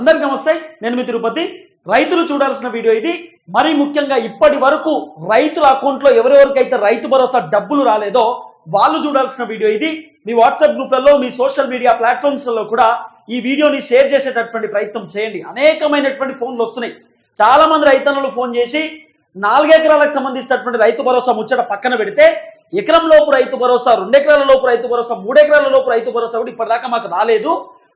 అందరికి నమస్తే. నేను మీ తిరుపతి. రైతులు చూడాల్సిన వీడియో ఇది. మరి ముఖ్యంగా ఇప్పటి వరకు రైతుల అకౌంట్లో ఎవరెవరికైతే రైతు భరోసా డబ్బులు రాలేదో వాళ్ళు చూడాల్సిన వీడియో ఇది. మీ వాట్సాప్ గ్రూప్లలో మీ సోషల్ మీడియా ప్లాట్ఫామ్స్లలో కూడా ఈ వీడియోని షేర్ చేసేటటువంటి ప్రయత్నం చేయండి. అనేకమైనటువంటి ఫోన్లు వస్తున్నాయి. చాలా మంది రైతన్నలు ఫోన్ చేసి నాలుగెకరాలకు సంబంధించినటువంటి రైతు భరోసా ముచ్చట పక్కన పెడితే ఎకరం లోపు రైతు భరోసా రెండెకరాల లోపు రైతు భరోసా మూడెకరాల లోపు రైతు భరోసా కూడా ఇప్పటిదాకా మాకు రాలేదు.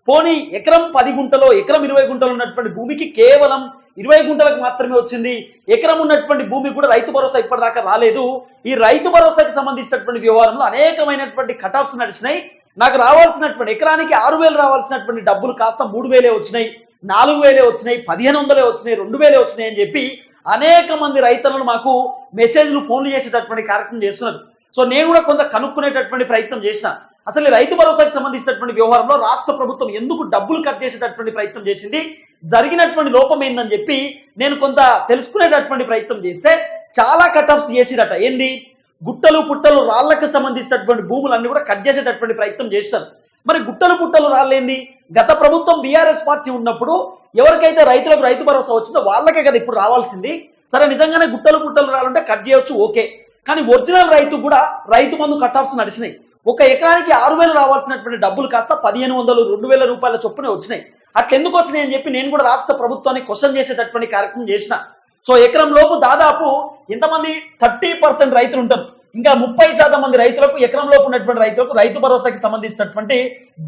పోనీ ఎకరం పది గుంటలో ఎకరం ఇరవై గుంటలు ఉన్నటువంటి భూమికి కేవలం ఇరవై గుంటలకు మాత్రమే వచ్చింది. ఎకరం ఉన్నటువంటి భూమి కూడా రైతు భరోసా ఇప్పటిదాకా రాలేదు. ఈ రైతు భరోసాకి సంబంధించినటువంటి వ్యవహారంలో అనేకమైనటువంటి కటాఫ్స్ నడిచినాయి. నాకు రావాల్సినటువంటి ఎకరానికి ఆరు వేలు రావాల్సినటువంటి డబ్బులు కాస్త మూడు వేలే వచ్చినాయి. నాలుగు వేలే వచ్చినాయి. పదిహేను వందలే వచ్చినాయి. రెండు వేలే వచ్చినాయి అని చెప్పి అనేక మంది రైతులను మాకు మెసేజ్లు ఫోన్లు చేసేటటువంటి కార్యక్రమం చేస్తున్నారు. సో నేను కూడా కొంత కనుక్కునేటటువంటి ప్రయత్నం చేసిన. అసలు రైతు భరోసాకి సంబంధించినటువంటి వ్యవహారంలో రాష్ట్ర ప్రభుత్వం ఎందుకు డబ్బులు కట్ చేసేటటువంటి ప్రయత్నం చేసింది? జరిగినటువంటి లోపం ఏందని చెప్పి నేను కొంత తెలుసుకునేటటువంటి ప్రయత్నం చేస్తే చాలా కట్ ఆఫ్స్ చేసిరట. ఏంది? గుట్టలు పుట్టలు రాళ్ళకు సంబంధించినటువంటి భూములన్నీ కూడా కట్ చేసేటటువంటి ప్రయత్నం చేస్తారు మరి గుట్టలు పుట్టలు రాళ్ళేంది గత ప్రభుత్వం బీఆర్ఎస్ పార్టీ ఉన్నప్పుడు ఎవరికైతే రైతులకు రైతు భరోసా వచ్చిందో వాళ్ళకే కదా ఇప్పుడు రావాల్సింది. సరే నిజంగానే గుట్టలు పుట్టలు రాలంటే కట్ చేయొచ్చు ఓకే. కానీ ఒరిజినల్ రైతు కూడా రైతు మందు కట్ ఆఫ్స్ నడిచినాయి. ఒక ఎకరానికి ఆరు వేలు రావాల్సినటువంటి డబ్బులు కాస్త పదిహేను వందలు రెండు వేల రూపాయల చొప్పున వచ్చినాయి. అట్లెందుకు వచ్చినాయి అని చెప్పి నేను కూడా రాష్ట్ర ప్రభుత్వాన్ని క్వశ్చన్ చేసేటటువంటి కార్యక్రమం చేసిన. సో ఎకరం లోపు దాదాపు ఇంతమంది థర్టీ పర్సెంట్ రైతులు ఉంటారు. ఇంకా ముప్పై శాతం మంది రైతులకు ఎకరం లోపు ఉన్నటువంటి రైతులకు రైతు భరోసాకి సంబంధించినటువంటి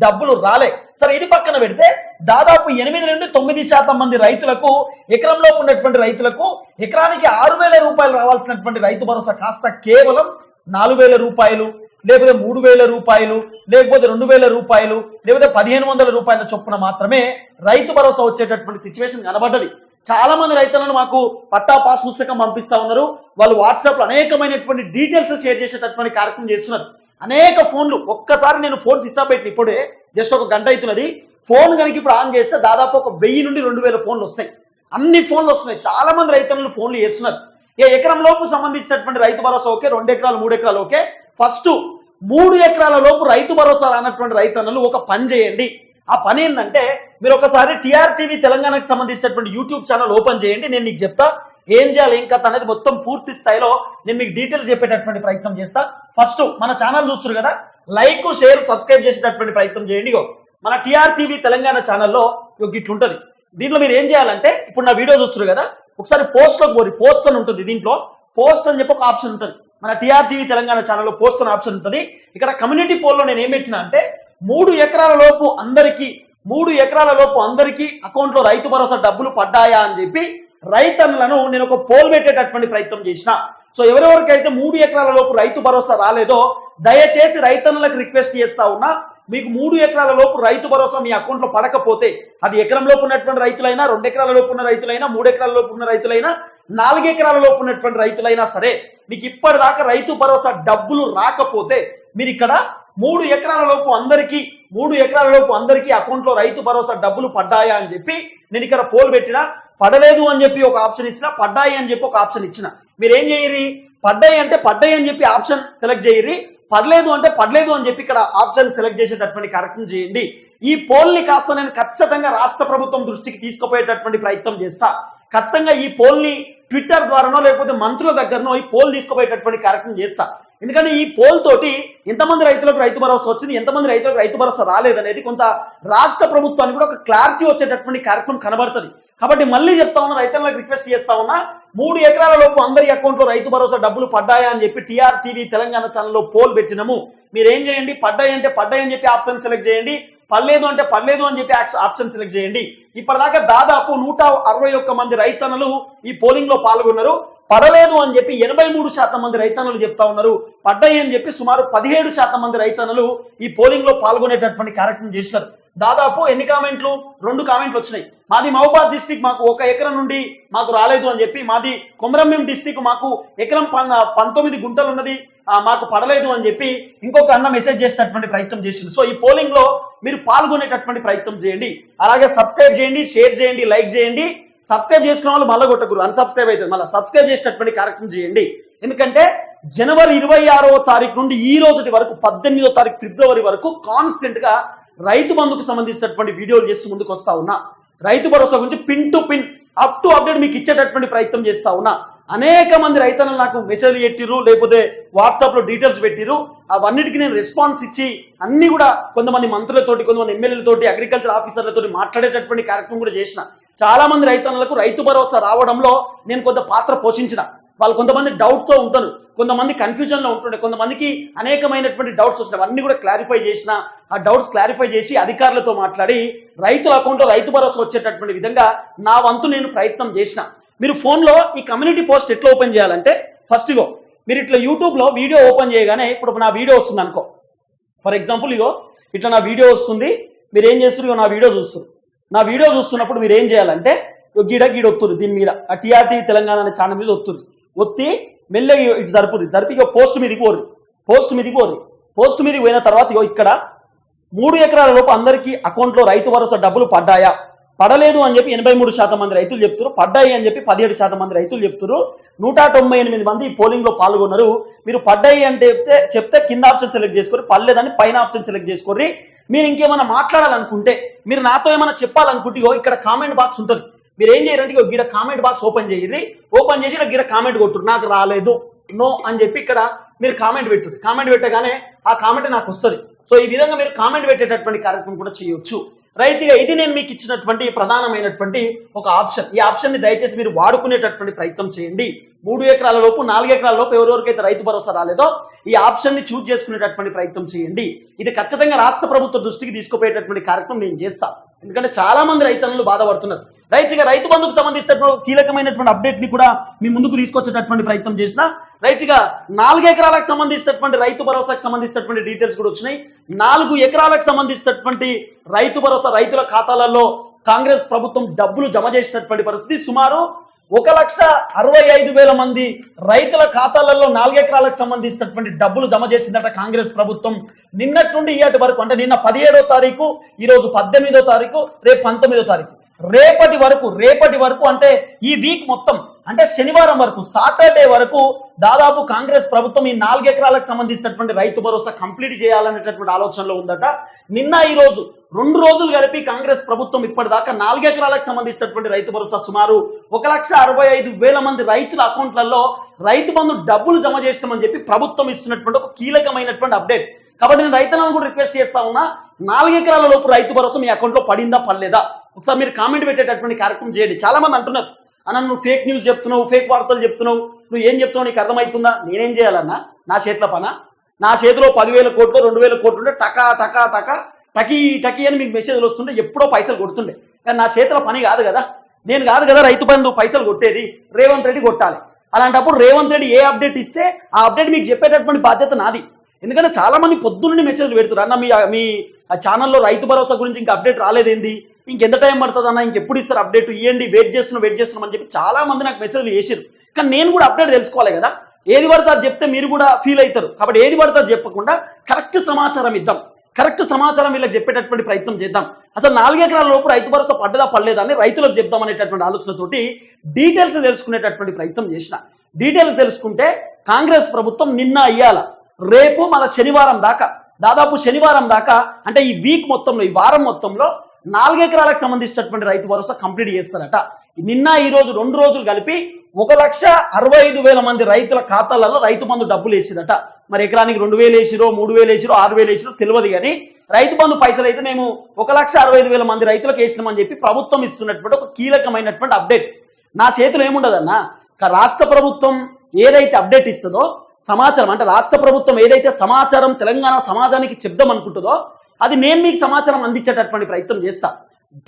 డబ్బులు రాలే. సరే ఇది పక్కన పెడితే దాదాపు ఎనిమిది నుండి తొమ్మిది శాతం మంది రైతులకు ఎకరం లోపు ఉన్నటువంటి రైతులకు ఎకరానికి ఆరు వేల రూపాయలు రావాల్సినటువంటి రైతు భరోసా కాస్త కేవలం నాలుగు వేల రూపాయలు. లేకపోతే మూడు వేల రూపాయలు లేకపోతే రెండు వేల రూపాయలు లేకపోతే పదిహేను వందల రూపాయల చొప్పున మాత్రమే రైతు భరోసా వచ్చేటటువంటి సిచ్యువేషన్ కనబడ్డది. చాలా మంది రైతులను మాకు పట్టా పాస్ పుస్తకం పంపిస్తా ఉన్నారు. వాళ్ళు వాట్సాప్లో అనేకమైనటువంటి డీటెయిల్స్ షేర్ చేసేటటువంటి కార్యక్రమం చేస్తున్నారు. అనేక ఫోన్లు ఒక్కసారి నేను ఫోన్ స్విచ్ ఆఫ్ పెట్టిన ఇప్పుడే జస్ట్ ఒక గంట అవుతున్నది. ఫోన్ కనుక ఇప్పుడు ఆన్ చేస్తే దాదాపు ఒక వెయ్యి నుండి రెండు వేల ఫోన్లు వస్తాయి. అన్ని ఫోన్లు వస్తున్నాయి. చాలా మంది రైతులను ఫోన్లు చేస్తున్నారు. ఏ ఎకరం లోపు సంబంధించినటువంటి రైతు భరోసా ఓకే రెండు ఎకరాలు మూడు ఎకరాలు ఓకే. ఫస్ట్ మూడు ఎకరాల లోపు రైతు భరోసా రానటువంటి రైతన్నలు ఒక పని చేయండి. ఆ పని ఏంటంటే మీరు ఒకసారి టీఆర్టీవీ తెలంగాణకు సంబంధించినటువంటి యూట్యూబ్ ఛానల్ ఓపెన్ చేయండి నేను నీకు చెప్తా. ఏం చేయాలి ఏం కథ అనేది మొత్తం పూర్తి స్థాయిలో నేను మీకు డీటెయిల్స్ చెప్పేటటువంటి ప్రయత్నం చేస్తా. ఫస్ట్ మన ఛానల్ చూస్తారు కదా లైక్ షేర్ సబ్స్క్రైబ్ చేసేటటువంటి ప్రయత్నం చేయండి. ఇగో మన టీఆర్టీవీ తెలంగాణ ఛానల్లో ఇగో ఇట్లుంటది దీంట్లో మీరు ఏం చేయాలంటే ఇప్పుడు నా వీడియో చూస్తారు కదా ఒకసారి పోస్ట్ పోరి పోస్ట్ అని ఉంటుంది దీంట్లో. పోస్ట్ అని చెప్పి ఒక ఆప్షన్ ఉంటుంది. మన టీఆర్టీవీ తెలంగాణ ఛానల్లో పోస్ట్ అని ఆప్షన్ ఉంటుంది. ఇక్కడ కమ్యూనిటీ పోల్లో నేను ఏం పెట్టినా అంటే మూడు ఎకరాల లోపు అందరికీ మూడు ఎకరాల లోపు అందరికీ అకౌంట్లో రైతు భరోసా డబ్బులు పడ్డాయా అని చెప్పి రైతన్నులను నేను ఒక పోల్ పెట్టేటటువంటి ప్రయత్నం చేసిన. సో ఎవరెవరికైతే మూడు ఎకరాల లోపు రైతు భరోసా రాలేదో దయచేసి రైతన్నులకు రిక్వెస్ట్ చేస్తా ఉన్నా మీకు మూడు ఎకరాల లోపు రైతు భరోసా మీ అకౌంట్లో పడకపోతే అది ఎకరం లోపు ఉన్నటువంటి రైతులైనా రెండు ఎకరాల లోపు ఉన్న రైతులైనా మూడు ఎకరాల లోపు ఉన్న రైతులైనా నాలుగు ఎకరాల లోపు ఉన్నటువంటి రైతులైనా సరే మీకు ఇప్పటిదాకా రైతు భరోసా డబ్బులు రాకపోతే మీరు ఇక్కడ మూడు ఎకరాల లోపు అందరికీ మూడు ఎకరాల లోపు అందరికీ అకౌంట్లో రైతు భరోసా డబ్బులు పడ్డాయా అని చెప్పి నేను ఇక్కడ పోల్ పెట్టిన పడలేదు అని చెప్పి ఒక ఆప్షన్ ఇచ్చిన పడ్డాయి అని చెప్పి ఒక ఆప్షన్ ఇచ్చిన మీరు ఏం చేయరి పడ్డాయి అంటే పడ్డాయి అని చెప్పి ఆప్షన్ సెలెక్ట్ చేయరు పడలేదు అంటే పడలేదు అని చెప్పి ఇక్కడ ఆప్షన్ సెలెక్ట్ చేసేటటువంటి కార్యక్రమం చేయండి. ఈ పోల్ని కాస్త నేను ఖచ్చితంగా రాష్ట్ర ప్రభుత్వం దృష్టికి తీసుకుపోయేటటువంటి ప్రయత్నం చేస్తా. ఖచ్చితంగా ఈ పోల్ని ట్విట్టర్ ద్వారానో లేకపోతే మంత్రుల దగ్గరనో ఈ పోల్ తీసుకుపోయేటటువంటి కార్యక్రమం చేస్తా. ఎందుకంటే ఈ పోల్ తోటి ఎంతమంది రైతులకు రైతు భరోసా వచ్చింది ఎంతమంది రైతులకు రైతు భరోసా రాలేదనేది కొంత రాష్ట్ర ప్రభుత్వానికి కూడా ఒక క్లారిటీ వచ్చేటటువంటి కార్యక్రమం కనబడుతుంది. కాబట్టి మళ్ళీ చెప్తా ఉన్నా రైతులకు రిక్వెస్ట్ చేస్తా ఉన్నా మూడు ఎకరాల లోపు అందరి అకౌంట్లో రైతు భరోసా డబ్బులు పడ్డాయా అని చెప్పి టీఆర్ టీవీ తెలంగాణ ఛానల్లో పోల్ పెట్టినము. మీరేం చేయండి? పడ్డాయి అంటే పడ్డాయి అని చెప్పి ఆప్షన్ సెలెక్ట్ చేయండి. పడలేదు అంటే పడలేదు అని చెప్పి ఆప్షన్ సెలెక్ట్ చేయండి. ఇప్పటిదాకా దాదాపు నూట అరవై ఒక్క మంది రైతన్నలు ఈ పోలింగ్లో పాల్గొన్నారు. పడలేదు అని చెప్పి ఎనభై మూడు శాతం మంది రైతన్నలు చెప్తా ఉన్నారు. పడ్డాయి అని చెప్పి సుమారు పదిహేడు శాతం మంది రైతన్నలు ఈ పోలింగ్లో పాల్గొనేటటువంటి కార్యక్రమం చేశారు. దాదాపు ఎన్ని కామెంట్లు? రెండు కామెంట్లు వచ్చినాయి. మాది మహబాద్ డిస్టిక్ మాకు ఒక ఎకరం నుండి మాకు రాలేదు అని చెప్పి మాది కొమరంభీం డిస్టిక్ మాకు ఎకరం పంతొమ్మిది గుంటలు ఉన్నది మాకు పడలేదు అని చెప్పి ఇంకొక అన్న మెసేజ్ చేసినటువంటి ప్రయత్నం చేసింది సో ఈ పోలింగ్లో మీరు పాల్గొనేటటువంటి ప్రయత్నం చేయండి. అలాగే సబ్స్క్రైబ్ చేయండి షేర్ చేయండి లైక్ చేయండి. సబ్స్క్రైబ్ చేసుకున్న వాళ్ళు మళ్ళీ కొట్టకూరు అన్సబ్స్క్రైబ్ అవుతుంది. మళ్ళీ సబ్స్క్రైబ్ చేసేటటువంటి కార్యక్రమం చేయండి. ఎందుకంటే జనవరి ఇరవై ఆరవ తారీఖు నుండి ఈ రోజుటి వరకు పద్దెనిమిదో తారీఖు ఫిబ్రవరి వరకు కాన్స్టెంట్గా రైతు బంధుకు సంబంధించినటువంటి వీడియోలు చేస్తూ ముందుకు వస్తా ఉన్నా. రైతు భరోసా గురించి pin to pin up to update మీకు ఇచ్చేటటువంటి ప్రయత్నం చేస్తా ఉన్నా. అనేక మంది రైతన్నలు నాకు మెసేజ్ పెట్టిర్రు లేకపోతే వాట్సాప్లో డీటెయిల్స్ పెట్టిర్రు. అవన్నిటికీ నేను రెస్పాన్స్ ఇచ్చి అన్ని కూడా కొంతమంది మంత్రులతోటి కొంతమంది ఎమ్మెల్యేలతోటి అగ్రికల్చర్ ఆఫీసర్లతోటి మాట్లాడేటటువంటి కార్యక్రమం కూడా చేసిన. చాలా మంది రైతన్నలకు రైతు భరోసా రావడంలో నేను కొంత పాత్ర పోషించిన. వాళ్ళు కొంతమంది డౌట్తో ఉంటారు. కొంతమంది కన్ఫ్యూజన్లో ఉంటుండే. కొంతమందికి అనేకమైనటువంటి డౌట్స్ వచ్చినాయి. అవన్నీ కూడా క్లారిఫై చేసిన. ఆ డౌట్స్ క్లారిఫై చేసి అధికారులతో మాట్లాడి రైతుల అకౌంట్లో రైతు భరోసా వచ్చేటటువంటి విధంగా నా వంతు నేను ప్రయత్నం చేసిన. మీరు ఫోన్లో ఈ కమ్యూనిటీ పోస్ట్ ఎట్లా ఓపెన్ చేయాలంటే ఫస్ట్ ఇగో మీరు ఇట్లా యూట్యూబ్లో వీడియో ఓపెన్ చేయగానే ఇప్పుడు నా వీడియో వస్తుంది అనుకో. ఫర్ ఎగ్జాంపుల్ ఇగో ఇట్లా నా వీడియో వస్తుంది మీరు ఏం చేస్తున్నారు ఇగో నా వీడియో చూస్తున్నారు నా వీడియో చూస్తున్నప్పుడు మీరు ఏం చేయాలంటే గీడ గీడ ఒత్తురు దీని మీద. ఆ టీఆర్టీ తెలంగాణ అనే ఛానల్ మీద ఒత్తురు ఒత్తి మెల్లగా ఇటు జరుపురు జరిపి పోస్ట్ మీదకి పోరు పోస్ట్ మీదకి పోరు పోస్ట్ మీదకి పోయిన తర్వాత ఇగో ఇక్కడ మూడు ఎకరాల లోపు అందరికీ అకౌంట్లో రైతు భరోసా డబ్బులు పడ్డాయా? పడలేదు అని చెప్పి ఎనభై మూడు శాతం మంది రైతులు చెప్తారు పడ్డాయి అని చెప్పి పదిహేడు శాతం మంది రైతులు చెప్తారు నూట తొంభై ఎనిమిది మంది ఈ పోలింగ్లో పాల్గొన్నారు. మీరు పడ్డాయి అంటే చెప్తే చెప్తే కింద ఆప్షన్ సెలెక్ట్ చేసుకోరు పర్లేదని పైన ఆప్షన్ సెలెక్ట్ చేసుకోర్రి మీరు ఇంకేమైనా మాట్లాడాలనుకుంటే మీరు నాతో ఏమైనా చెప్పాలనుకుంటే ఇక్కడ కామెంట్ బాక్స్ ఉంటుంది. మీరు ఏం చేయాలంటే గీడ కామెంట్ బాక్స్ ఓపెన్ చేయండి. ఓపెన్ చేసి గీడ కామెంట్ కొట్టురు నాకు రాలేదు. నో అని చెప్పి ఇక్కడ మీరు కామెంట్ పెట్టు. కామెంట్ పెట్టగానే ఆ కామెంట్ నాకు వస్తుంది. సో ఈ విధంగా మీరు కామెంట్ పెట్టేటటువంటి కార్యక్రమం కూడా చేయొచ్చు. రైట్ ఇక ఇది నేను మీకు ఇచ్చినటువంటి ప్రధానమైనటువంటి ఒక ఆప్షన్. ఈ ఆప్షన్ని దయచేసి మీరు వాడుకునేటటువంటి ప్రయత్నం చేయండి. మూడు ఎకరాల లోపు నాలుగు ఎకరాల లోపు ఎవరెవరికైతే రైతు భరోసా రాలేదో ఈ ఆప్షన్ని చూజ్ చేసుకునేటటువంటి ప్రయత్నం చేయండి. ఇది ఖచ్చితంగా రాష్ట్ర ప్రభుత్వ దృష్టికి తీసుకుపోయేటటువంటి కార్యక్రమం నేను చేస్తాను ఎందుకంటే చాలా మంది రైతన్నులు బాధపడుతున్నారు. రైట్ ఇక రైతు బంధుకు సంబంధించినటువంటి కీలకమైనటువంటి అప్డేట్ని కూడా మీ ముందుకు తీసుకొచ్చేటటువంటి ప్రయత్నం చేసిన రైట్ ఇక నాలుగు ఎకరాలకు సంబంధించినటువంటి రైతు భరోసాకు సంబంధించినటువంటి డీటెయిల్స్ కూడా వచ్చినాయి. నాలుగు ఎకరాలకు సంబంధించినటువంటి రైతు భరోసా రైతుల ఖాతాలలో కాంగ్రెస్ ప్రభుత్వం డబ్బులు జమ చేసినటువంటి పరిస్థితి సుమారు ఒక లక్ష అరవై ఐదు వేల మంది రైతుల ఖాతాలలో నాలుగెకరాలకు సంబంధించినటువంటి డబ్బులు జమ చేసిందట కాంగ్రెస్ ప్రభుత్వం. నిన్నటి నుండి ఇయ్యటి వరకు అంటే నిన్న పదిహేడో తారీఖు ఈ రోజు పద్దెనిమిదో తారీఖు రేపు పంతొమ్మిదో తారీఖు. రేపటి వరకు రేపటి వరకు అంటే ఈ వీక్ మొత్తం అంటే శనివారం వరకు సాటర్డే వరకు దాదాపు కాంగ్రెస్ ప్రభుత్వం ఈ నాలుగెకరాలకు సంబంధించినటువంటి రైతు భరోసా కంప్లీట్ చేయాలనేటటువంటి ఆలోచనలో ఉందట. నిన్న ఈ రోజు రెండు రోజులు కలిపి కాంగ్రెస్ ప్రభుత్వం ఇప్పటిదాకా నాలుగెకరాలకు సంబంధించినటువంటి రైతు భరోసా సుమారు ఒక లక్ష అరవై ఐదు వేల మంది రైతుల అకౌంట్లలో రైతు బంధు డబ్బులు జమ చేసినామని చెప్పి ప్రభుత్వం ఇస్తున్నటువంటి ఒక కీలకమైనటువంటి అప్డేట్. కాబట్టి నేను రైతులను కూడా రిక్వెస్ట్ చేస్తా ఉన్నా నాలుగు ఎకరాల లోపు రైతు భరోసా మీ అకౌంట్లో పడిందా పడలేదా? ఒకసారి మీరు కామెంట్ పెట్టేటటువంటి కార్యక్రమం చేయండి. చాలా మంది అంటున్నారు అన్న నువ్వు ఫేక్ న్యూస్ చెప్తున్నావు ఫేక్ వార్తలు చెప్తున్నావు నువ్వు ఏం చెప్తున్నావు నీకు అర్థమవుతుందా? నేనేం చేయాలన్నా నా చేతిలో పన? నా చేతిలో పదివేల కోట్లు రెండు వేల కోట్లు ఉంటే టకా టకా టకా టకీ టకీ అని మీకు మెసేజ్లు వస్తుంటే ఎప్పుడో పైసలు కొడుతుండే. కానీ నా చేతిలో పని కాదు కదా. నేను కాదు కదా రైతు బంధు పైసలు కొట్టేది. రేవంత్ రెడ్డి కొట్టాలి. అలాంటప్పుడు రేవంత్ రెడ్డి ఏ అప్డేట్ ఇస్తే ఆ అప్డేట్ మీకు చెప్పేటటువంటి బాధ్యత నాది. ఎందుకంటే చాలా మంది పొద్దున్నే మెసేజ్లు పెడుతున్నారు. అన్న మీ మీ ఆ ఛానల్లో రైతు భరోసా గురించి ఇంకా అప్డేట్ రాలేదేంది? ఇంకెంత టైం పడుతుంది అన్న ఇంకెప్పుడు ఇస్తారు అప్డేట్? ఇవ్వండి వెయిట్ చేస్తున్నాం వెయిట్ చేస్తున్నాం అని చెప్పి చాలా మంది నాకు మెసేజ్లు చేసారు కానీ నేను కూడా అప్డేట్ తెలుసుకోవాలి కదా. ఏది పడితే అది చెప్తే మీరు కూడా ఫీల్ అవుతారు. కాబట్టి ఏది పడితే అది చెప్పకుండా కరెక్ట్ సమాచారం ఇద్దాం. కరెక్ట్ సమాచారం వీళ్ళకి చెప్పేటటువంటి ప్రయత్నం చేద్దాం. అసలు నాలుగెకరాల లోపు రైతు భరోసా పడ్డదా పడలేదా అని రైతులకు చెప్దాం అనేటటువంటి ఆలోచనతోటి డీటెయిల్స్ తెలుసుకునేటటువంటి ప్రయత్నం చేసిన. డీటెయిల్స్ తెలుసుకుంటే కాంగ్రెస్ ప్రభుత్వం నిన్న అయ్యాల రేపు మన శనివారం దాకా దాదాపు శనివారం దాకా అంటే ఈ వీక్ మొత్తంలో ఈ వారం మొత్తంలో నాలుగెకరాలకు సంబంధించినటువంటి రైతు భరోసా కంప్లీట్ చేస్తారట. నిన్న ఈ రోజు రెండు రోజులు కలిపి ఒక లక్ష అరవై ఐదు వేల మంది రైతుల ఖాతాలలో రైతు బంధు డబ్బులు వేసిందట మరి ఎకరానికి రెండు వేలు వేసిరో మూడు వేలు వేసిరో ఆరు వేలు వేసిరో తెలియదు కానీ రైతు బంధు పైసలు అయితే మేము ఒక లక్ష అరవై ఐదు వేల మంది రైతులకు వేసినామని చెప్పి ప్రభుత్వం ఇస్తున్నటువంటి ఒక కీలకమైనటువంటి అప్డేట్. నా చేతిలో ఏముండదన్నా? రాష్ట్ర ప్రభుత్వం ఏదైతే అప్డేట్ ఇస్తుందో సమాచారం అంటే రాష్ట్ర ప్రభుత్వం ఏదైతే సమాచారం తెలంగాణ సమాజానికి చెప్దాం అనుకుంటుందో అది నేను మీకు సమాచారం అందించేటటువంటి ప్రయత్నం చేస్తా.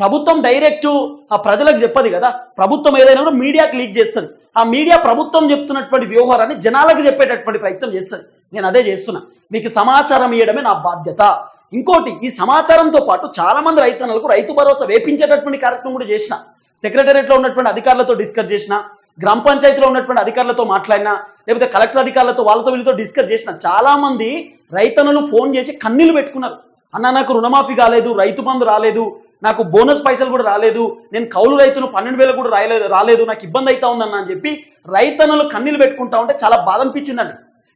ప్రభుత్వం డైరెక్ట్ ఆ ప్రజలకు చెప్పదు కదా. ప్రభుత్వం ఏదైనా కూడా మీడియాకి లీక్ చేస్తుంది. ఆ మీడియా ప్రభుత్వం చెప్తున్నటువంటి వ్యవహారాన్ని జనాలకు చెప్పేటటువంటి ప్రయత్నం చేస్తుంది. నేను అదే చేస్తున్నా. మీకు సమాచారం ఇవ్వడమే నా బాధ్యత. ఇంకోటి ఈ సమాచారంతో పాటు చాలా మంది రైతన్నలకు రైతు భరోసా వేపించేటటువంటి కార్యక్రమం కూడా చేసిన. సెక్రటరియట్లో ఉన్నటువంటి అధికారులతో డిస్కస్ చేసిన. గ్రామ పంచాయతీలో ఉన్నటువంటి అధికారులతో మాట్లాడినా. లేకపోతే కలెక్టర్ అధికారులతో వాళ్ళతో వీళ్ళతో డిస్కస్ చేసిన. చాలా మంది రైతన్నులు ఫోన్ చేసి కన్నీళ్ళు పెట్టుకున్నారు. అన్న నాకు రుణమాఫీ కాలేదు రైతు బంధు రాలేదు నాకు బోనస్ పైసలు కూడా రాలేదు నేను కౌలు రైతును పన్నెండు వేలు కూడా రాయలేదు రాలేదు నాకు ఇబ్బంది అవుతా ఉందన్న అని చెప్పి రైతన్నులు కన్నీళ్ళు పెట్టుకుంటా ఉంటే చాలా బాధ అనిపించిందండి.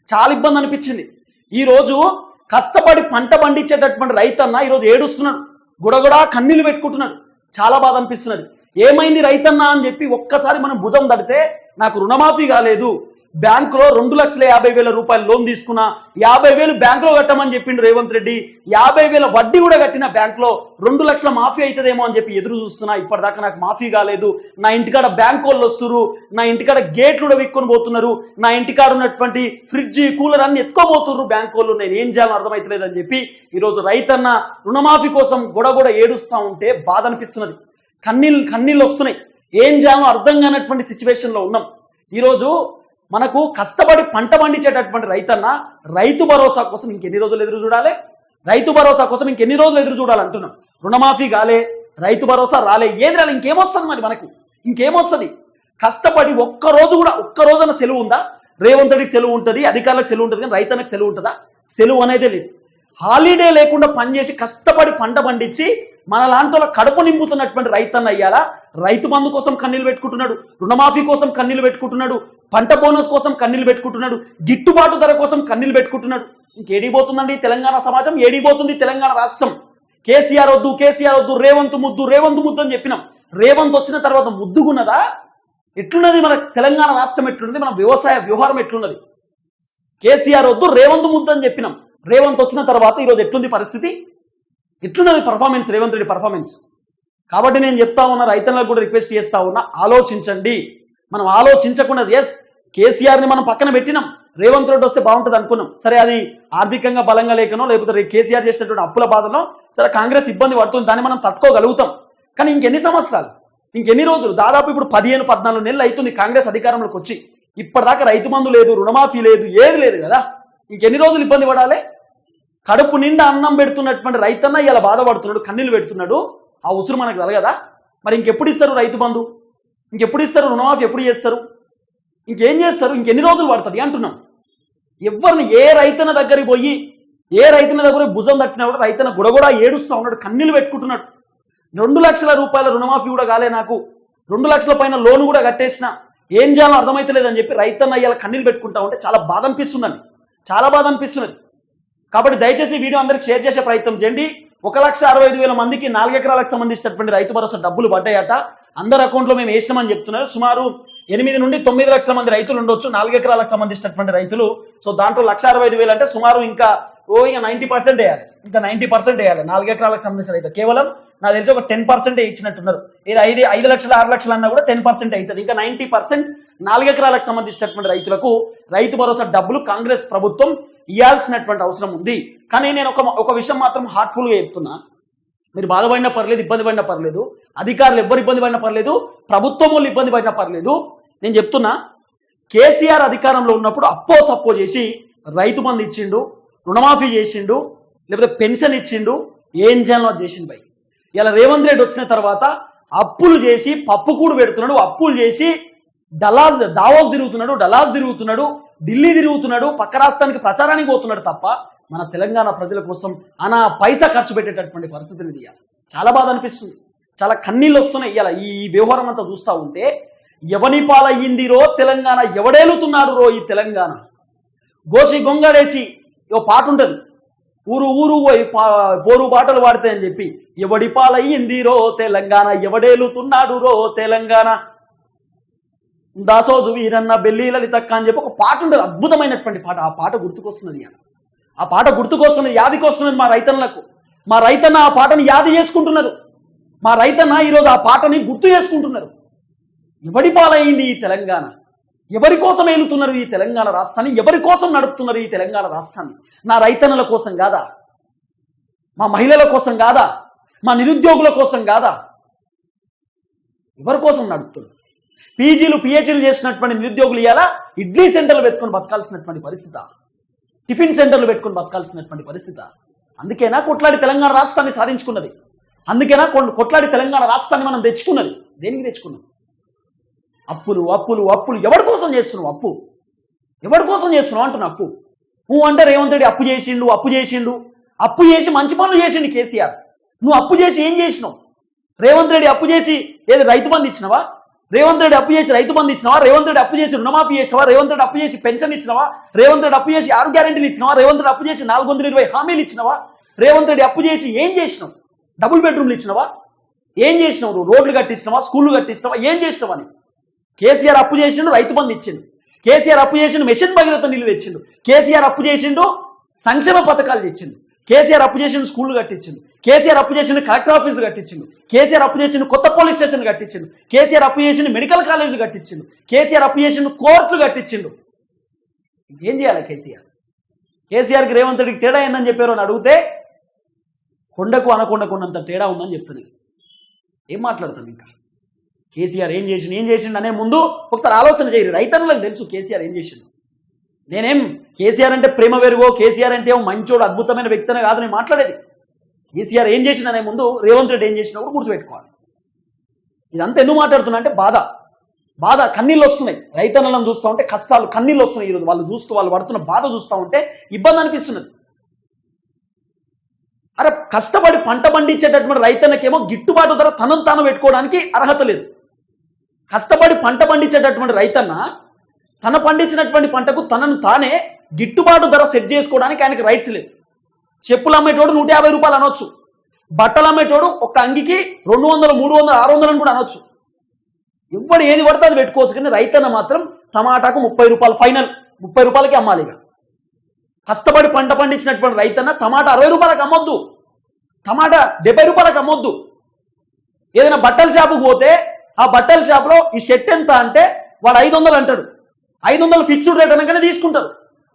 చాలా ఇబ్బంది అనిపించింది. ఈరోజు కష్టపడి పంట పండించేటటువంటి రైతన్న ఈరోజు ఏడుస్తున్నాడు. గుడగుడా కన్నీళ్ళు పెట్టుకుంటున్నాడు. చాలా బాధ అనిపిస్తున్నది. ఏమైంది రైతన్న అని చెప్పి ఒక్కసారి మనం భుజం తడితే నాకు రుణమాఫీ కాలేదు బ్యాంకులో రెండు లక్షల యాభై వేల రూపాయలు లోన్ తీసుకున్నా యాభై వేలు బ్యాంకులో కట్టమని చెప్పిండు రేవంత్ రెడ్డి యాభై వేల వడ్డీ కూడా కట్టిన బ్యాంకులో రెండు లక్షల మాఫీ అవుతుందేమో అని చెప్పి ఎదురు చూస్తున్నా. ఇప్పటిదాకా నాకు మాఫీ కాలేదు. నా ఇంటికాడ బ్యాంక్ వాళ్ళు వస్తున్నారు నా ఇంటికాడ గేట్లు కూడా విక్కొని పోతున్నారు. నా ఇంటికాడ ఉన్నటువంటి ఫ్రిడ్జ్ కూలర్ అన్ని ఎత్తుకోబోతున్నారు బ్యాంక్ వాళ్ళు. నేను ఏం చేయాలని అర్థమవుతలేదు అని చెప్పి ఈరోజు రైతన్న రుణమాఫీ కోసం గొడగొడ ఏడుస్తూ ఉంటే బాధ అనిపిస్తున్నది. కన్నీళ్ళు కన్నీళ్ళు వస్తున్నాయి. ఏం చేయాలో అర్థం కానటువంటి సిచ్యువేషన్లో ఉన్నాం. ఈరోజు మనకు కష్టపడి పంట పండించేటటువంటి రైతన్న రైతు భరోసా కోసం ఇంకెన్ని రోజులు ఎదురు చూడాలి? రైతు భరోసా కోసం ఇంకెన్ని రోజులు ఎదురు చూడాలంటున్నాం రుణమాఫీ కాలే రైతు భరోసా రాలే ఏది రాలే ఇంకేమొస్తుంది మరి మనకు? ఇంకేమొస్తుంది? కష్టపడి ఒక్క రోజు కూడా ఒక్క రోజున సెలవు ఉందా? రేవంతుడికి సెలవు ఉంటుంది అధికారులకు సెలవు ఉంటుంది కానీ రైతన్నకు సెలవు ఉంటుందా? సెలవు అనేదే లేదు. హాలిడే లేకుండా పనిచేసి కష్టపడి పంట పండించి మన లాంటి కడుపు నింపుతున్నటువంటి రైతన్న అయ్యాలా రైతు బంధు కోసం కన్నీళ్ళు పెట్టుకుంటున్నాడు రుణమాఫీ కోసం కన్నీళ్ళు పెట్టుకుంటున్నాడు పంట బోనస్ కోసం కన్నీళ్ళు పెట్టుకుంటున్నాడు గిట్టుబాటు ధర కోసం కన్నీళ్ళు పెట్టుకుంటున్నాడు. ఇంకేడిపోతుందండి తెలంగాణ సమాజం? ఏడిపోతుంది తెలంగాణ రాష్ట్రం. కేసీఆర్ వద్దు కేసీఆర్ వద్దు రేవంత్ ముద్దు రేవంత్ ముద్దు అని చెప్పినాం. రేవంత్ వచ్చిన తర్వాత ముద్దుగున్నదా? ఎట్లున్నది మన తెలంగాణ రాష్ట్రం ఎట్లున్నది? మన వ్యవసాయ వ్యవహారం ఎట్లున్నది? కేసీఆర్ వద్దు రేవంత్ ముద్దు అని చెప్పినాం. రేవంత్ వచ్చిన తర్వాత ఈరోజు ఎట్లుంది పరిస్థితి? ఎట్లున్నది పర్ఫార్మెన్స్ రేవంత్ రెడ్డి పర్ఫార్మెన్స్ కాబట్టి నేను చెప్తా ఉన్న రైతులకు కూడా రిక్వెస్ట్ చేస్తా ఉన్నా ఆలోచించండి. మనం ఆలోచించకుండా ఎస్ కేసీఆర్ని మనం పక్కన పెట్టినాం. రేవంత్ రెడ్డి వస్తే బాగుంటుంది అనుకున్నాం. సరే అది ఆర్థికంగా బలంగా లేకనో లేకపోతే కేసీఆర్ చేసినటువంటి అప్పుల బాధలో సరే కాంగ్రెస్ ఇబ్బంది పడుతుంది దాన్ని మనం తట్టుకోగలుగుతాం. కానీ ఇంకెన్ని సంవత్సరాలు? ఇంకెన్ని రోజులు? దాదాపు ఇప్పుడు పదిహేను పద్నాలుగు నెలలు అవుతుంది కాంగ్రెస్ అధికారంలోకి వచ్చి. ఇప్పటిదాకా రైతు మందు లేదు రుణమాఫీ లేదు ఏది లేదు కదా? ఇంకెన్ని రోజులు ఇబ్బంది పడాలి? కడుపు నిండా అన్నం పెడుతున్నటువంటి రైతన్న ఇలా బాధపడుతున్నాడు కన్నీళ్ళు పెడుతున్నాడు. ఆ ఉసురు మనకు కలగదా మరి ఇంకెప్పుడు ఇస్తారు రైతు బంధు? ఇంకెప్పుడు ఇస్తారు? రుణమాఫీ ఎప్పుడు చేస్తారు? ఇంకేం చేస్తారు? ఇంకెన్ని రోజులు పడుతుంది అంటున్నాం. ఎవరిని ఏ రైతన్న దగ్గరికి పోయి ఏ రైతన్న దగ్గర భుజం తట్టినా కూడా రైతన గుడగొడ ఏడుస్తూ ఉన్నాడు కన్నీళ్ళు పెట్టుకుంటున్నాడు. రెండు లక్షల రూపాయల రుణమాఫీ కూడా కాలే నాకు. రెండు లక్షల పైన లోన్ కూడా కట్టేసిన. ఏం చేయాలో అర్థమైతలేదని చెప్పి రైతన్న అయ్యాల కన్నీళ్ళు పెట్టుకుంటా ఉంటే చాలా బాధ అనిపిస్తుందండి. చాలా బాధ అనిపిస్తున్నది. కాబట్టి దయచేసి వీడియో అందరికి షేర్ చేసే ప్రయత్నం చేయండి. ఒక లక్ష అరవై ఐదు వేల మందికి నాలుగు ఎకరాలకు సంబంధించినటువంటి రైతు భరోసా డబ్బులు పడ్డాయట. అందరి అకౌంట్లో మేము వేసినామని చెప్తున్నారు. సుమారు ఎనిమిది నుండి తొమ్మిది లక్షల మంది రైతులు ఉండొచ్చు. నాలుగు ఎకరాలకు సంబంధించినటువంటి రైతులు. సో దాంట్లో లక్ష అరవై ఐదు వేలు అంటే సుమారు ఇంకా ఓ ఇంకా నైంటీ పర్సెంట్ వేయాలి. ఇంకా నైంటీ పర్సెంట్ వేయాలి. నాలుగు ఎకరాలకు సంబంధించిన రైతు కేవలం నాకు తెలిసి ఒక టెన్ పర్సెంట్ ఇచ్చినట్టున్నారు. ఇది ఐదు ఐదు లక్షల ఆరు లక్షలు అన్నా కూడా టెన్ పర్సెంట్ అవుతుంది. ఇంకా నైంటీ పర్సెంట్ నాలుగు ఎకరాలకు సంబంధించినటువంటి రైతులకు రైతు భరోసా డబ్బులు కాంగ్రెస్ ప్రభుత్వం ఇవ్వాల్సినటువంటి అవసరం ఉంది. కానీ నేను ఒక ఒక విషయం మాత్రం హార్ట్ఫుల్గా చెప్తున్నా. మీరు బాధపడినా పర్లేదు ఇబ్బంది పడినా పర్లేదు అధికారులు ఎవ్వరు ఇబ్బంది పడినా పర్లేదు ప్రభుత్వం వాళ్ళు ఇబ్బంది పడినా పర్లేదు. నేను చెప్తున్నా కేసీఆర్ అధికారంలో ఉన్నప్పుడు అప్పో సప్పో చేసి రైతు మంది ఇచ్చిండు రుణమాఫీ చేసిండు లేకపోతే పెన్షన్ ఇచ్చిండు ఏం చేయాలో అది చేసిండు భయ్ ఇలా రేవంత్ రెడ్డి వచ్చిన తర్వాత అప్పులు చేసి పప్పు కూడు పెడుతున్నాడు అప్పులు చేసి డలాజ్ దావోస్ తిరుగుతున్నాడు డలాజ్ తిరుగుతున్నాడు ఢిల్లీ తిరుగుతున్నాడు పక్క రాష్ట్రానికి ప్రచారానికి పోతున్నాడు తప్ప మన తెలంగాణ ప్రజల కోసం అనా పైసా ఖర్చు పెట్టేటటువంటి పరిస్థితిని ఇవ్వాలి చాలా బాధ అనిపిస్తుంది. చాలా కన్నీళ్ళు వస్తున్నాయి ఇవాళ ఈ వ్యవహారం అంతా చూస్తూ ఉంటే ఎవని పాలయ్యింది రో తెలంగాణ ఎవడేలుతున్నాడు రో ఈ తెలంగాణ? గోసి గొంగడేసి ఓ పాట ఉంటుంది. ఊరు ఊరు పోయి పా- పోరు పాటలు పాడతాయని చెప్పి ఎవడి పాలయ్యింది రో తెలంగాణ ఎవడేలుతున్నాడు రో తెలంగాణ? దాసోజు వీరన్న బెల్లి లలితక్క అని చెప్పి ఒక పాట ఉండదు అద్భుతమైనటువంటి పాట. ఆ పాట గుర్తుకొస్తున్నది ఇవాళ. ఆ పాట గుర్తుకొస్తున్నది యాదికొస్తున్నది మా రైతన్నలకు మా రైతన్న ఆ పాటని యాది చేసుకుంటున్నారు. మా రైతన్న ఈరోజు ఆ పాటని గుర్తు చేసుకుంటున్నారు. ఎవడి పాలైంది ఈ తెలంగాణ? ఎవరి కోసం ఏలుతున్నారు ఈ తెలంగాణ రాష్ట్రాన్ని? ఎవరి కోసం నడుపుతున్నారు ఈ తెలంగాణ రాష్ట్రాన్ని? నా రైతన్నల కోసం కాదా? మా మహిళల కోసం కాదా? మా నిరుద్యోగుల కోసం కాదా? ఎవరి కోసం నడుపుతున్నారు? పీజీలు పిహెచ్డీలు చేసినటువంటి నిరుద్యోగులు ఇవాళ ఇడ్లీ సెంటర్లు పెట్టుకొని బతకాల్సినటువంటి పరిస్థితి. టిఫిన్ సెంటర్లు పెట్టుకొని బతకాల్సినటువంటి పరిస్థితి. అందుకేనా కొట్లాడి తెలంగాణ రాష్ట్రాన్ని సాధించుకున్నది? అందుకేనా కొట్లాడి తెలంగాణ రాష్ట్రాన్ని మనం తెచ్చుకున్నది? దేనికి తెచ్చుకున్నాం? అప్పులు అప్పులు అప్పులు. ఎవరి కోసం చేస్తున్నావు అప్పు? ఎవరి కోసం చేస్తున్నావు అంటున్నా అప్పు? నువ్వు అంటే రేవంత్ రెడ్డి అప్పు చేసిండు అప్పు చేసిండు. అప్పు చేసి మంచి పనులు చేసిండు కేసీఆర్. నువ్వు అప్పు చేసి ఏం చేసినావు? రేవంత్ రెడ్డి అప్పు చేసి ఏది రైతు బంధు ఇచ్చినవా? రేవంత్ రెడ్డి అప్పు చేసి రైతు బంధు ఇచ్చినవా? రేవంత్ రెడ్డి అప్పు చేసి రుణమాఫీ చేసినవా? రేవంత్ రెడ్డి అప్పు చేసి పెన్షన్ ఇచ్చినవా? రేవంత్ రెడ్డి అప్పు చేసి ఆరు గ్యారెంటీలు ఇచ్చినవా? రేవంత్ రెడ్డి అప్పు చేసి నాలుగు వందల ఇరవై హామీలు ఇచ్చినవా? రేవంత్ రెడ్డి అప్పు చేసి ఏం చేసినావు? డబుల్ బెడ్రూమ్లు ఇచ్చినవా? ఏం చేసినావు? నువ్వు రోడ్లు కట్టించినవా? స్కూళ్ళు కట్టించినవా? ఏం చేసినావని కేసీఆర్ అప్పు చేసిండు రైతు బంధు ఇచ్చిండు. కేసీఆర్ అప్పు చేసిండు మెషిన్ భగీరథ నిలువ తెచ్చిండు. కేసీఆర్ అప్పు చేసిండు సంక్షేమ పథకాలు తెచ్చిండు. కేసీఆర్ అప్పు చేసిన స్కూళ్ళు కట్టించిండు. కేసీఆర్ అప్పు చేసిన కలెక్టర్ ఆఫీసులు కట్టించిండు. కేసీఆర్ అప్పు చేసిన కొత్త పోలీస్ స్టేషన్ కట్టించిండు. కేసీఆర్ అప్పు చేసిన మెడికల్ కాలేజీలు కట్టించిండు. కేసీఆర్ అప్పు చేసిన కోర్టులు కట్టించిండు. ఏం చేయాలి కేసీఆర్? కేసీఆర్కి రేవంత్ రెడ్డికి తేడా ఏందని చెప్పారు అని అడిగితే కొండకు అనకొండకు ఉన్నంత తేడా ఉందని చెప్తుంది ఏం మాట్లాడతాం ఇంకా? కేసీఆర్ ఏం చేసిండు ఏం చేసిండు అనే ముందు ఒకసారి ఆలోచన చేయరు రైతన్నులకు తెలుసు కేసీఆర్ ఏం చేసిండు. నేనేం కేసీఆర్ అంటే ప్రేమ వెరుగో కేసీఆర్ అంటే ఏమో మంచోడు అద్భుతమైన వ్యక్తినే కాదు నేను మాట్లాడేది. కేసీఆర్ ఏం చేసిందనే ముందు రేవంత్ రెడ్డి ఏం చేసినా కూడా గుర్తుపెట్టుకోవాలి. ఇదంతా ఎందుకు మాట్లాడుతున్నా అంటే బాధ. బాధ కన్నీళ్ళు వస్తున్నాయి. రైతన్నలను చూస్తూ ఉంటే కష్టాలు కన్నీళ్ళు వస్తున్నాయి ఈరోజు. వాళ్ళు చూస్తూ వాళ్ళు పడుతున్న బాధ చూస్తూ ఉంటే ఇబ్బంది అనిపిస్తున్నది. అరే కష్టపడి పంట పండించేటటువంటి రైతన్నకేమో గిట్టుబాటు ధర తనను తాను పెట్టుకోవడానికి అర్హత లేదు. కష్టపడి పంట పండించేటటువంటి రైతన్న తన పండించినటువంటి పంటకు తనను తానే గిట్టుబాటు ధర సెట్ చేసుకోవడానికి ఆయనకి రైట్స్ లేదు. చెప్పులు అమ్మేటోడు నూట యాభై రూపాయలు అనొచ్చు. బట్టలు అమ్మేటోడు ఒక అంగికి రెండు వందలు మూడు వందలు ఆరు వందలు అని కూడా అనొచ్చు. ఎవడు ఏది పడితే అది పెట్టుకోవచ్చు కానీ రైతన్న మాత్రం టమాటాకు ముప్పై రూపాయలు ఫైనల్ ముప్పై రూపాయలకి అమ్మాలి ఇక. కష్టపడి పంట పండించినటువంటి రైతన్న టమాటా అరవై రూపాయలకు అమ్మొద్దు. టమాటా డెబ్బై రూపాయలకు అమ్మొద్దు. ఏదైనా బట్టల షాపుకు పోతే ఆ బట్టల షాపులో ఈ షర్ట్ ఎంత అంటే వాడు ఐదు వందలు అంటాడు. ఐదు వందలు ఫిక్స్డ్ రేట్ అనగానే తీసుకుంటారు.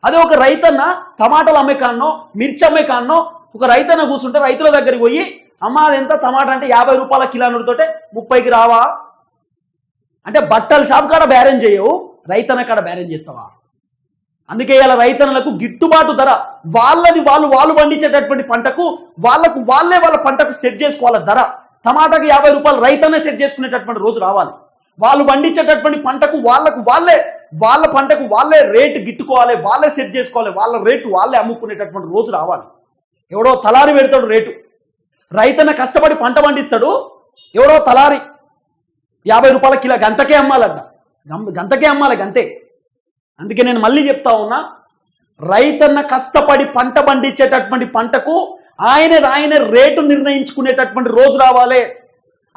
అదే ఒక రైతన్న టమాటాలు అమ్మే కాన్నో మిర్చి అమ్మే కాన్నో ఒక రైతన్న కూర్చుంటే రైతుల దగ్గరికి పోయి అమ్మ అది ఎంత టమాటా అంటే యాభై రూపాయల కిలోనుడితోటే ముప్పైకి రావా? అంటే బట్టల షాప్ కాడ బేరం చేయవు రైతన్న కాడ బేరం చేస్తావా? అందుకే ఇలా రైతన్నలకు గిట్టుబాటు ధర వాళ్ళని వాళ్ళు వాళ్ళు పండించేటటువంటి పంటకు వాళ్ళకు వాళ్ళే వాళ్ళ పంటకు సెట్ చేసుకోవాలి ధర. టమాటాకి యాభై రూపాయలు రైతన్నే సెట్ చేసుకునేటటువంటి రోజు రావాలి. వాళ్ళు పండించేటటువంటి పంటకు వాళ్ళకు వాళ్ళే వాళ్ళ పంటకు వాళ్ళే రేటు గిట్టుకోవాలి వాళ్ళే సెట్ చేసుకోవాలి వాళ్ళ రేటు వాళ్ళే అమ్ముకునేటటువంటి రోజు రావాలి. ఎవడో తలారి పెడతాడు రేటు. రైతన్న కష్టపడి పంట పండిస్తాడు ఎవడో తలారి. యాభై రూపాయల కిలో గంతకే అమ్మాలంట గం- గంతకే అమ్మాలి గంతే. అందుకే నేను మళ్ళీ చెప్తా ఉన్నా రైతన్న కష్టపడి పంట పండించేటటువంటి పంటకు ఆయన ఆయన రేటు నిర్ణయించుకునేటటువంటి రోజు రావాలి.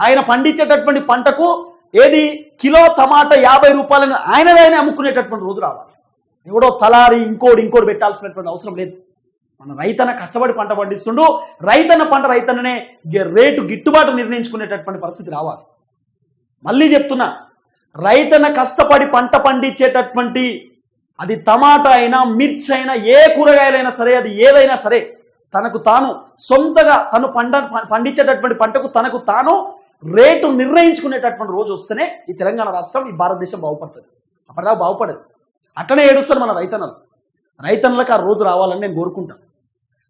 ఆయన పండించేటటువంటి పంటకు ఏది? కిలో టమాటా యాభై రూపాయలను ఆయనదైనా అమ్ముకునేటటువంటి రోజు రావాలి. ఎవడో తలారి ఇంకోటి ఇంకోటి పెట్టాల్సినటువంటి అవసరం లేదు. మన రైతన కష్టపడి పంట పండిస్తుండు. రైతన్న పంట రైతన్ననే గే- రేటు గిట్టుబాటు నిర్ణయించుకునేటటువంటి పరిస్థితి రావాలి. మళ్ళీ చెప్తున్నా రైతన కష్టపడి పంట పండించేటటువంటి అది టమాటా అయినా మిర్చి అయినా ఏ కూరగాయలైనా సరే అది ఏదైనా సరే తనకు తాను సొంతగా తను పంట పండించేటటువంటి పంటకు తనకు తాను రేటు నిర్ణయించుకునేటటువంటి రోజు వస్తేనే ఈ తెలంగాణ రాష్ట్రం ఈ భారతదేశం బాగుపడుతుంది. అప్పటిదాకా బాగుపడదు. అట్లనే ఏడుస్తారు మన రైతన్నలు. రైతన్నలకు ఆ రోజు రావాలని నేను కోరుకుంటాను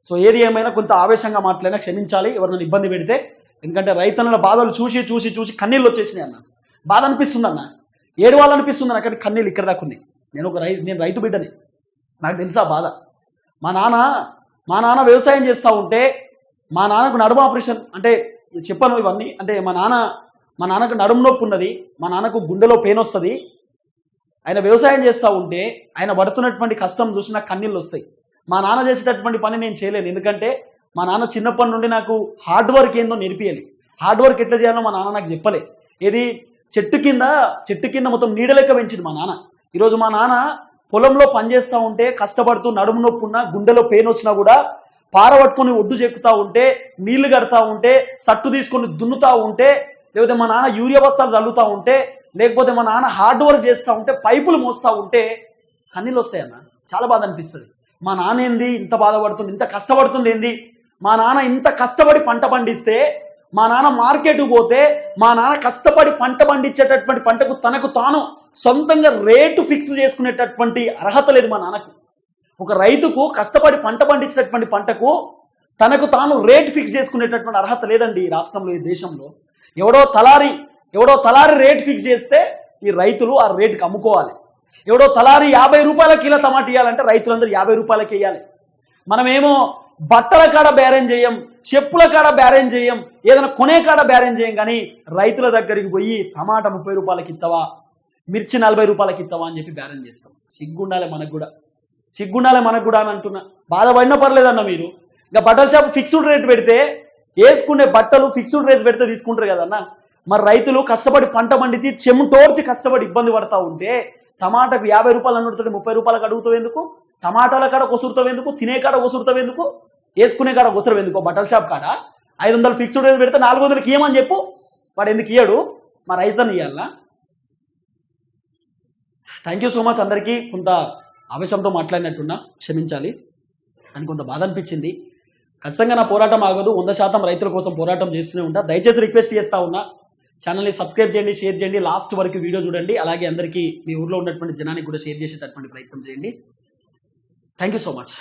సో ఏది ఏమైనా కొంత ఆవేశంగా మాట్లాడినా క్షమించాలి. ఎవరినైనా ఇబ్బంది పెడితే ఎందుకంటే రైతన్నల బాధలు చూసి చూసి చూసి కన్నీళ్ళు వచ్చేసినాయి అన్న. బాధ అనిపిస్తుంది అన్న. ఏడవాలనిపిస్తుంది అక్కడ కన్నీళ్ళు ఇక్కడ దాకా ఉన్నాయి. నేను ఒక రై నేను రైతు బిడ్డని. నాకు తెలుసా బాధ. మా నాన్న మా నాన్న వ్యవసాయం చేస్తూ ఉంటే మా నాన్నకు నడుమ ఆపరేషన్ అంటే చెప్పను ఇవన్నీ. అంటే మా నాన్న మా నాన్నకు నడుము నొప్పి ఉన్నది మా నాన్నకు గుండెలో పెయిన్ వస్తుంది. ఆయన వ్యవసాయం చేస్తూ ఉంటే ఆయన పడుతున్నటువంటి కష్టం చూసి నాకు కన్నీళ్ళు వస్తాయి. మా నాన్న చేసేటటువంటి పని నేను చేయలేను. ఎందుకంటే మా నాన్న చిన్నప్పటి నుండి నాకు హార్డ్ వర్క్ ఏందో నేర్పియాలి హార్డ్ వర్క్ ఎట్లా చేయాలో మా నాన్న నాకు చెప్పలే. ఏది? చెట్టు కింద చెట్టు కింద మొత్తం నీడలెక్క పెంచింది మా నాన్న. ఈరోజు మా నాన్న పొలంలో పనిచేస్తూ ఉంటే కష్టపడుతూ నడుము నొప్పున్నా గుండెలో పెయిన్ వచ్చినా కూడా పారబట్టుకొని ఒడ్డు చెక్కుతా ఉంటే నీళ్ళు కడతా ఉంటే సట్టు తీసుకొని దున్నుతా ఉంటే లేకపోతే మా నాన్న యూరియా బస్తాలు చల్లుతూ ఉంటే లేకపోతే మా నాన్న హార్డ్ వర్క్ చేస్తూ ఉంటే పైపులు మోస్తూ ఉంటే కన్నీళ్ళు వస్తాయన్న చాలా బాధ అనిపిస్తుంది. మా నాన్న ఏంది? ఇంత బాధపడుతుంది ఇంత కష్టపడుతుంది ఏంది? మా నాన్న ఇంత కష్టపడి పంట పండిస్తే మా నాన్న మార్కెట్కు పోతే మా నాన్న కష్టపడి పంట పండించేటటువంటి పంటకు తనకు తాను సొంతంగా రేటు ఫిక్స్ చేసుకునేటటువంటి అర్హత లేదు మా నాన్నకు. ఒక రైతుకు కష్టపడి పంట పండించేటటువంటి పంటకు తనకు తాను రేట్ ఫిక్స్ చేసుకునేటటువంటి అర్హత లేదండి ఈ రాష్ట్రంలో ఈ దేశంలో. ఎవడో తలారి ఎవడో తలారి రేట్ ఫిక్స్ చేస్తే ఈ రైతులు ఆ రేటుకి అమ్ముకోవాలి. ఎవడో తలారి యాభై రూపాయల కిలో టమాటా ఇవ్వాలంటే రైతులందరూ యాభై రూపాయలకి ఇవ్వాలి మనమేమో బట్టల కాడ బేరం చేయం చెప్పుల కాడ బేరం చేయం ఏదైనా కొనే కాడ బేరం చేయం కానీ రైతుల దగ్గరికి పోయి టమాటా ముప్పై రూపాయలకి ఇస్తావా మిర్చి నలభై రూపాయలకి ఇస్తావా అని చెప్పి బేరం చేస్తాం. సిగ్గుండాలి మనకు కూడా. సిగ్గుండాలి మనకు కూడా అని అంటున్నా. బాధపడినా పర్లేదన్న మీరు. ఇంకా బట్టల షాప్ ఫిక్స్డ్ రేట్ పెడితే వేసుకునే బట్టలు ఫిక్స్డ్ రేట్ పెడితే తీసుకుంటారు కదన్న. మరి రైతులు కష్టపడి పంట పండితే చెమటోర్చి కష్టపడి ఇబ్బంది పడతా ఉంటే టమాటాకు యాభై రూపాయలు అన్నుడుతుంటే ముప్పై రూపాయలకు అడుగుతావు ఎందుకు? టమాటాల కాడ కొసురుతావు ఎందుకు? తినే కాడ కొసురుతావు ఎందుకు? వేసుకునే కాడ కొసరు ఎందుకు? బట్టల షాప్ కాడ ఐదు వందలు ఫిక్స్డ్ రేట్ పెడితే నాలుగు వందలకి ఇవ్వమని చెప్పు. వాడు ఎందుకు ఇయ్యాడు? మా రైతులను ఇవ్వాలా థ్యాంక్ యూ సో మచ్ అందరికీ. కొంత ఆవేశంతో మాట్లాడినట్టున్నా క్షమించాలి అని కొంత బాధ అనిపించింది. ఖచ్చితంగా నా పోరాటం ఆగదు. వంద శాతం రైతుల కోసం పోరాటం చేస్తూనే ఉంటా. దయచేసి రిక్వెస్ట్ చేస్తా ఉన్నా ఛానల్ని సబ్స్క్రైబ్ చేయండి షేర్ చేయండి. లాస్ట్ వరకు వీడియో చూడండి. అలాగే అందరికీ మీ ఊర్లో ఉన్నటువంటి జనానికి కూడా షేర్ చేసేటటువంటి ప్రయత్నం చేయండి. Thank you so much